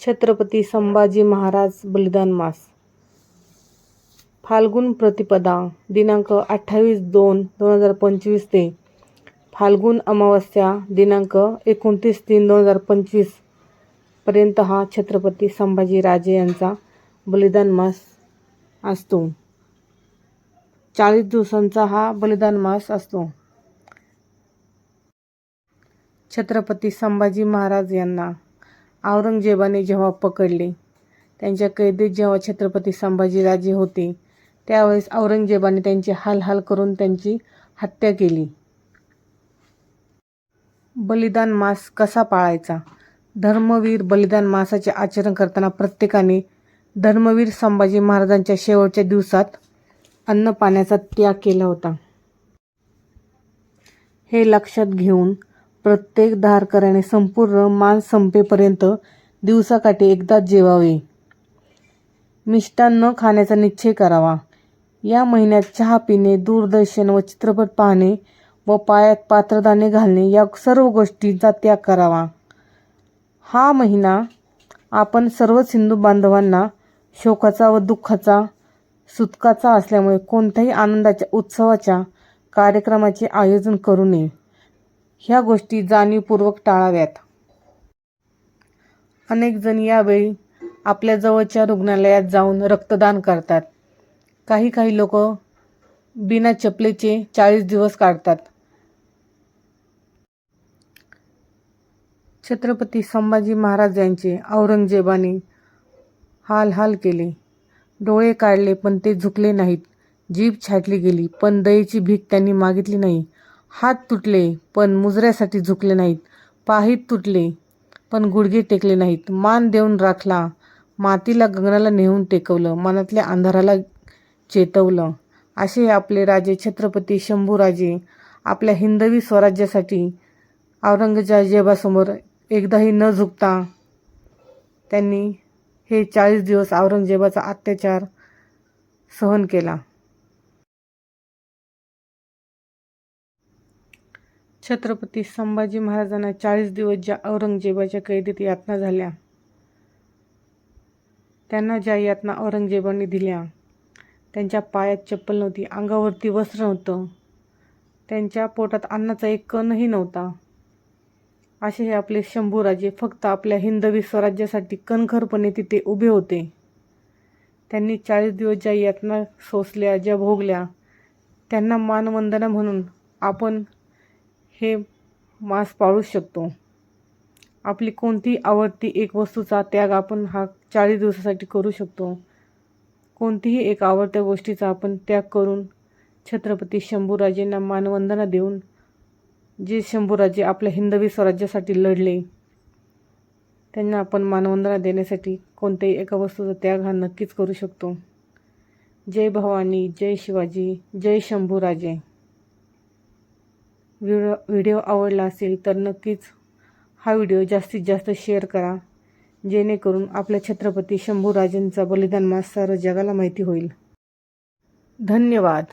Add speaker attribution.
Speaker 1: छत्रपती संभाजी महाराज बलिदान मास. फाल्गुन प्रतिपदा दिनांक अठ्ठावीस दोन दोन हजार पंचवीस ते फाल्गुन अमावस्या दिनांक एकोणतीस तीन दोन हजार पंचवीसपर्यंत हा छत्रपती संभाजी राजे यांचा बलिदान मास असतो. चाळीस दिवसांचा हा बलिदान मास असतो. छत्रपती संभाजी महाराज यांना औरंगजेबाने जेव्हा पकडले त्यांच्या कैदेत जेव्हा छत्रपती संभाजीराजे होते त्यावेळेस औरंगजेबाने त्यांची हालहाल करून त्यांची हत्या केली. बलिदान मास कसा पाळायचा? धर्मवीर बलिदान मासाचे आचरण करताना प्रत्येकाने धर्मवीर संभाजी महाराजांच्या शेवटच्या दिवसात अन्न पाण्याचा त्याग केला होता. हे लक्षात घेऊन प्रत्येक धारकऱ्याने संपूर्ण मांस संपेपर्यंत दिवसाकाठी एकदाच जेवावे. मिष्टान्न खाण्याचा निश्चय करावा. या महिन्यात चहा पिणे दूरदर्शन व चित्रपट पाहणे व पायात पात्रदाणे घालणे या सर्व गोष्टींचा त्याग करावा. हा महिना आपण सर्वच हिंदू बांधवांना शोकाचा व दुःखाचा सुतकाचा असल्यामुळे कोणत्याही आनंदाच्या उत्सवाच्या कार्यक्रमाचे आयोजन करू नये. ह्या गोष्टी जाणीवपूर्वक टाळाव्यात. अनेक जण यावेळी आपल्या जवळच्या रुग्णालयात जाऊन रक्तदान करतात. काही काही लोक बिना चपलेचे चाळीस दिवस काढतात. छत्रपती संभाजी महाराज यांचे औरंगजेबाने हाल हाल केले. डोळे काढले पण ते झुकले नाहीत. जीभ छाटली गेली पण दयेची भीक त्यांनी मागितली नाही. हात तुटले पण मुजऱ्यासाठी झुकले नाहीत. पाहीत तुटले पण गुडघे टेकले नाहीत. मान देऊन राखला. मातीला गगनाला नेऊन टेकवलं. मनातल्या अंधाराला चेतवलं. असे आपले राजे छत्रपती शंभूराजे आपल्या हिंदवी स्वराज्यासाठी औरंगजेबासमोर एकदाही न झुकता त्यांनी हे चाळीस दिवस औरंगजेबाचा अत्याचार सहन केला. छत्रपती संभाजी महाराजांना चाळीस दिवस ज्या औरंगजेबाच्या कैदेत यातना झाल्या त्यांना ज्या यातना औरंगजेबाने दिल्या त्यांच्या पायात चप्पल नव्हती अंगावरती वस्त्र नव्हतं त्यांच्या पोटात अन्नाचा एक कणही नव्हता. असे हे आपले शंभूराजे फक्त आपल्या हिंदवी स्वराज्यासाठी कणखरपणे तिथे उभे होते. त्यांनी चाळीस दिवस ज्या यातना सोसल्या ज्या भोगल्या त्यांना मानवंदना म्हणून आपण हे मास पाळू शकतो. आपली कोणती आवडती एक वस्तूचा त्याग आपण हा चाळीस दिवसासाठी करू शकतो. कोणतीही एक आवडत्या गोष्टीचा आपण त्याग करून छत्रपती शंभूराजेंना मानवंदना देऊन जे शंभूराजे आपल्या हिंदवी स्वराज्यासाठी लढले त्यांना आपण मानवंदना देण्यासाठी कोणत्याही एका वस्तूचा त्याग हा नक्कीच करू शकतो. जय भवानी जय शिवाजी जय शंभूराजे. व्हिडिओ व्हिडिओ आवडला असेल तर नक्कीच हा व्हिडिओ जास्तीत जास्त शेअर करा. जेणेकरून आपल्या छत्रपती शंभूराजेंचा बलिदान मास सारं जगाला माहिती होईल. धन्यवाद.